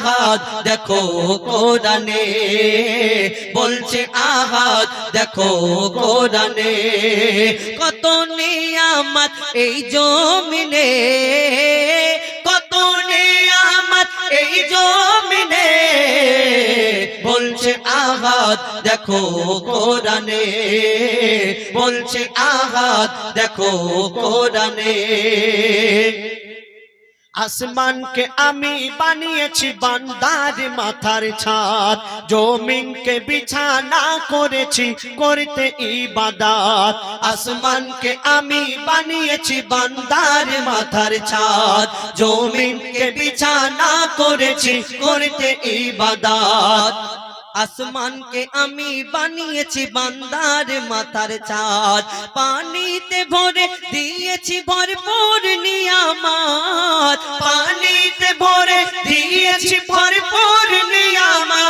আহাত দেখো কোরআনে। বলছে আহাত দেখো কোরআনে। কত নিয়ামত এই জমিনে, কত নিয়ামত এই জমিনে। বলছে আহাত দেখো কোরআনে। বলছে আহাত দেখো কোরআনে। আসমানকে আমি বানিয়েছি বান্দার মাথার ছাদ। জমিনকে বিছানা করেছি, করতে ইবাদাত। আসমানকে আমি বানিয়েছি বান্দার মাথার ছাদ। জমিনকে বিছানা করেছি, করতে ইবাদাত। আসমানকে আমি বানিয়েছি বান্দার মাথার চাঁদ। পানিতে ভরে দিয়েছি ভরপুর নিয়ামাত। পানিতে ভরে দিয়েছি ভরপুর নিয়ামত।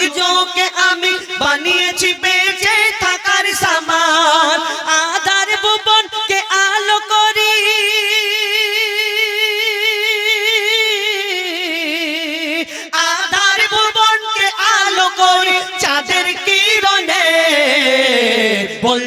সূর্যকে আমি বানিয়েছি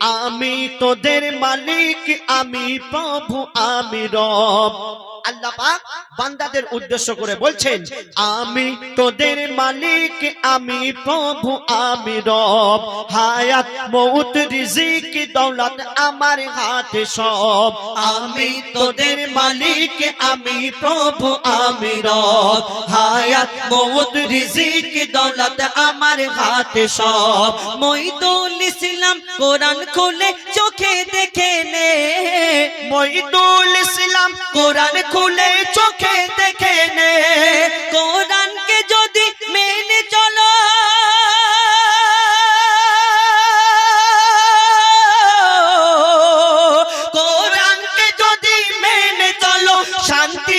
আমি তোদের মালিক, আমি প্রভু, আমি রব। আল্লাহ বান্দাদের উদ্দেশ্য করে বলছেন, আমি তোদের মালিক, আমি প্রভু, আমি রব। হায়াত রিজিক, দৌলত আমার হাতে সব। আমি তোদের মালিক, আমি প্রভু, আমি রব। হায়াত মৌত রিজিক, দৌলত আমার হাতে সব। মইদুল ইসলাম কোরআন খুলে চোখে দেখে নে। মইদুল ইসলাম কোরআন খুলে চোখে দেখে নে। কোরআনকে যদি মেনে চলো। কোরআনকে যদি মেনে চলো, শান্তি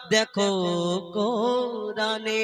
দেখো কোরআনে